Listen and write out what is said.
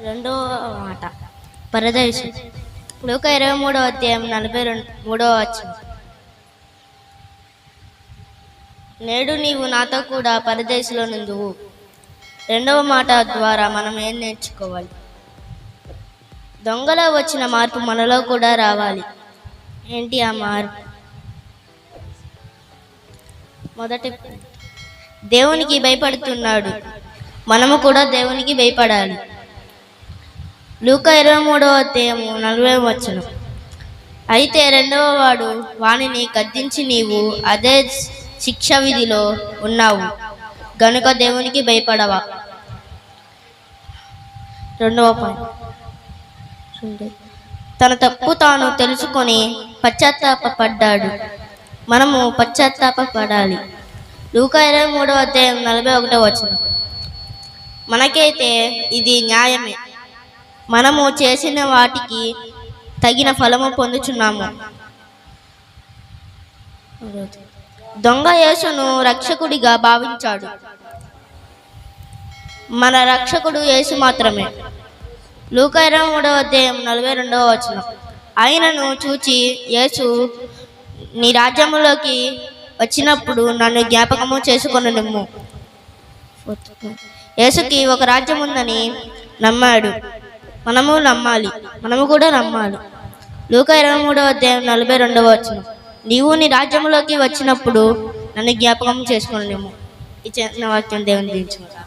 రెండో మాట. పరదేశం. లోక ఇరవై మూడవ అధ్యాయం నలభై రెండు మూడవ వచ్చింది నేడు నీవు నాతో కూడా పరదేశంలో నుందువు. రెండవ మాట ద్వారా మనం ఏం నేర్చుకోవాలి? దొంగలో వచ్చిన మార్పు మనలో కూడా రావాలి. ఏంటి ఆ మార్పు? మొదటి దేవునికి భయపడుతున్నాడు. మనము కూడా దేవునికి భయపడాలి. లూక ఇరవై మూడవ అధ్యాయము నలభై వచ్చను అయితే రెండవ వాడు వానిని గద్దించి నీవు అదే శిక్ష విధిలో ఉన్నావు గనుక దేవునికి భయపడవా? రెండవ పాయింట్. తన తప్పు తాను తెలుసుకొని పశ్చాత్తాపడ్డాడు మనము పశ్చాత్తాపడాలి లూక ఇరవై మూడవ అధ్యాయం నలభై ఒకటో వచ్చిన మనకైతే ఇది న్యాయమే. మనము చేసిన వాటికి తగిన ఫలము పొందుచున్నాము. దొంగ యేసును రక్షకుడిగా భావించాడు. మన రక్షకుడు యేసు మాత్రమే. లూక ఇరవై మూడవ అధ్యాయం నలభై రెండవ వచనం. ఆయనను చూచి యేసు నీ రాజ్యములోకి వచ్చినప్పుడు నన్ను జ్ఞాపకము చేసుకొని నిమ్ము యేసుకి ఒక రాజ్యం ఉందని నమ్మాడు. మనము నమ్మాలి. మనము కూడా నమ్మాలి. లూక ఇరవై మూడవ అధ్యాయం నలభై రెండవ వచ్చిన నీవు నీ రాజ్యంలోకి వచ్చినప్పుడు నన్ను జ్ఞాపకం చేసుకోలేము ఈ చిన్న వాక్యం దేవుని దీవించుకుంటా